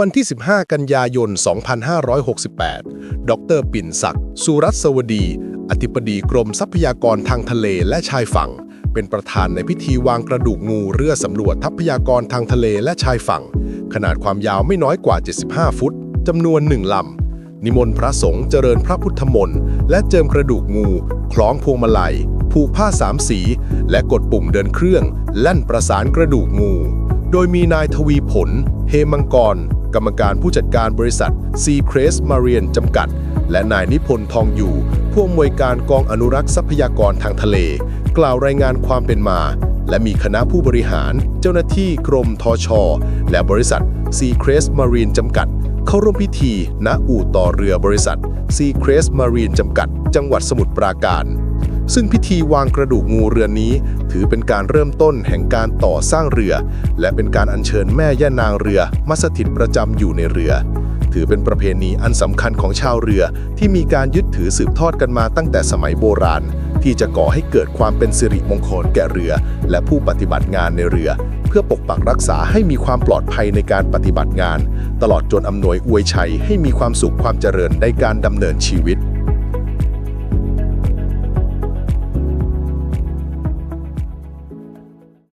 วันที่ 15 กันยายน 2568 ดร ปิ่นศักดิ์ สุรัสวดี อธิบดีกรมทรัพยากรทางทะเลและชายฝั่ง เป็นประธานในพิธีวางกระดูกงูเรือสำรวจทรัพยากรทางทะเลและชายฝั่ง ขนาดความยาวไม่น้อยกว่า 75 ฟุต จำนวนหนึ่งลำ นิมนต์พระสงฆ์เจริญพระพุทธมนต์ และเจิมกระดูกงู คล้องพวงมาลัย ผูกผ้าสามสี และกดปุ่มเดินเครื่อง แล่นประสานกระดูกงู โดยมีนายทวีผล เฮมังกร กรรมการผู้จัดการบริษัท c c r e s Marine จำกัด และนายนิพนธ์ทองอยู่ ผู้อำนวยการกองอนุรักษ์ทรัพยากรทางทะเล กล่าวรายงานความเป็นมา และมีคณะผู้บริหาร เจ้าหน้าที่กรมทช และบริษัท c c r e s Marine จำกัด เข้าร่วมพิธีณอู่ต่อเรือบริษัท c c r e s Marine จำกัด จังหวัดสมุทรปราการ ซึ่งพิธีวางกระดูกงูเรือนนี้ ถือเป็นการเริ่มต้นแห่งการต่อสร้างเรือ และเป็นการอัญเชิญแม่ย่านางเรือมาสถิตประจำอยู่ในเรือ ถือเป็นประเพณีอันสำคัญของชาวเรือที่มีการยึดถือสืบทอดกันมาตั้งแต่สมัยโบราณ ที่จะก่อให้เกิดความเป็นสิริมงคลแก่เรือ และผู้ปฏิบัติงานในเรือ เพื่อปกปักรักษาให้มีความปลอดภัยในการปฏิบัติงาน ตลอดจนอำนวยอวยชัยให้มีความสุขความเจริญในการดำเนินชีวิต